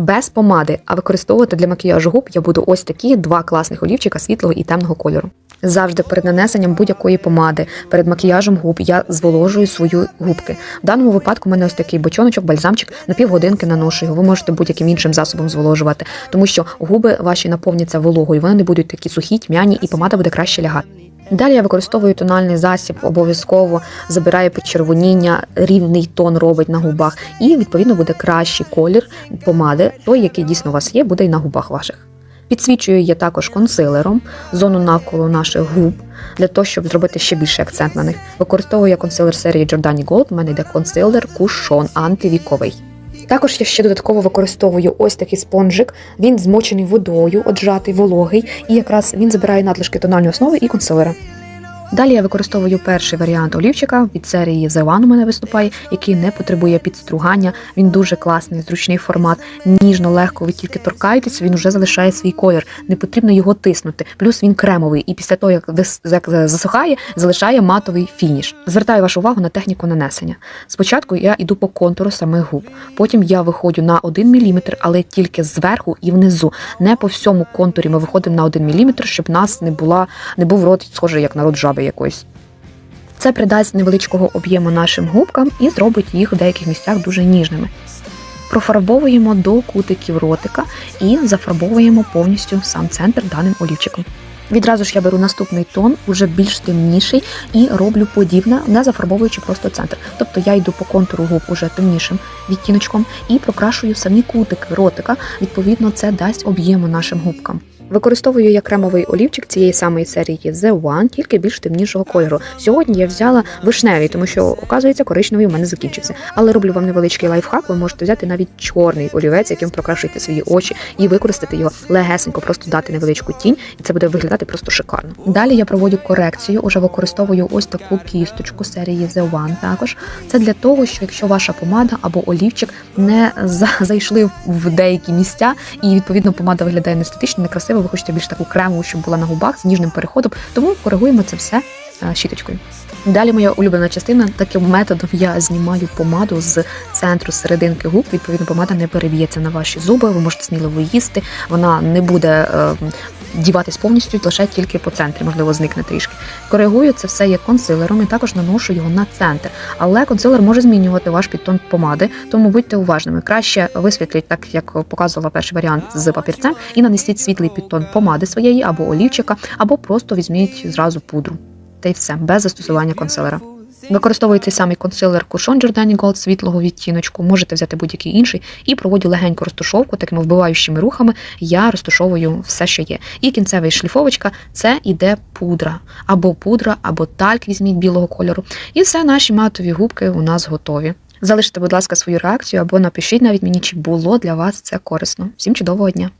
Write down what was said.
без помади, а використовувати для макіяжу губ я буду ось такі два класних олівчика світлого і темного кольору. Завжди перед нанесенням будь-якої помади, перед макіяжем губ я зволожую свої губки. В даному випадку у мене ось такий бочоночок, бальзамчик на півгодинки наношу його. Ви можете будь-яким іншим засобом зволожувати, тому що губи ваші наповняться вологою, вони не будуть такі сухі, тьмяні, і помада буде краще лягати. Далі я використовую тональний засіб, обов'язково забирає почервоніння, рівний тон робить на губах, і відповідно буде кращий колір помади, той, який дійсно у вас є, буде і на губах ваших. Підсвічую я також консилером зону навколо наших губ для того, щоб зробити ще більший акцент на них. Використовую я консилер серії Giordani Gold. У мене йде консилер кушон антивіковий. Також я ще додатково використовую ось такий спонжик. Він змочений водою, отжатий, вологий, і якраз він забирає надлишки тональної основи і консилера. Далі я використовую перший варіант олівчика від серії The One у мене виступає, який не потребує підстругання. Він дуже класний, зручний формат, ніжно, легко. Ви тільки торкаєтесь, він вже залишає свій колір. Не потрібно його тиснути. Плюс він кремовий, і після того, як засухає, залишає матовий фініш. Звертаю вашу увагу на техніку нанесення. Спочатку я йду по контуру самих губ, потім я виходжу на 1 мм, але тільки зверху і внизу. Не по всьому контурі ми виходимо на 1 мм, щоб нас не була не був рот схожий як на рот жаби якоїсь. Це придасть невеличкого об'єму нашим губкам і зробить їх в деяких місцях дуже ніжними. Профарбовуємо до кутиків ротика і зафарбовуємо повністю сам центр даним олівчиком. Відразу ж я беру наступний тон, уже більш темніший, і роблю подібне, не зафарбовуючи просто центр. Тобто я йду по контуру губ уже темнішим відтіночком і прокрашую самі кутики ротика. Відповідно, це дасть об'єму нашим губкам. Використовую я кремовий олівчик цієї самої серії The One, тільки більш темнішого кольору. Сьогодні я взяла вишневий, тому що, оказується, коричневий у мене закінчився. Але роблю вам невеличкий лайфхак. Ви можете взяти навіть чорний олівець, яким прокрашуєте свої очі, і використати його легесенько, просто дати невеличку тінь, і це буде виглядати просто шикарно. Далі я проводю корекцію, уже використовую ось таку кісточку серії The One також. Це для того, що якщо ваша помада або олівчик не за- зайшли в деякі місця, і відповідно помада виглядає неестетично, некрасиво, ви хочете більш таку крему, щоб була на губах з ніжним переходом, тому коригуємо це все е, щіточкою. Далі моя улюблена частина. Таким методом я знімаю помаду з центру серединки губ. Відповідно, помада не переб'ється на ваші зуби. Ви можете сміливо їсти. Вона не буде е, діватись повністю, лише тільки по центрі, можливо, зникне трішки. Коригую це все як консилером і також наношу його на центр. Але консилер може змінювати ваш підтон помади, тому будьте уважними. Краще висвітліть, так як показувала перший варіант з папірцем, і нанесіть світлий підтон помади своєї або олівчика, або просто візьміть зразу пудру. Та й все, без застосування консилера. Використовую цей самий консилер Кушон Giordani Gold світлого відтіночку, можете взяти будь-який інший, і проводю легеньку розташовку, такими вбиваючими рухами я розташовую все, що є. І кінцевий шліфовочка це іде пудра, або пудра, або тальк візьміть білого кольору. І все, наші матові губки у нас готові. Залиште, будь ласка, свою реакцію або напишіть навіть мені, чи було для вас це корисно. Всім чудового дня!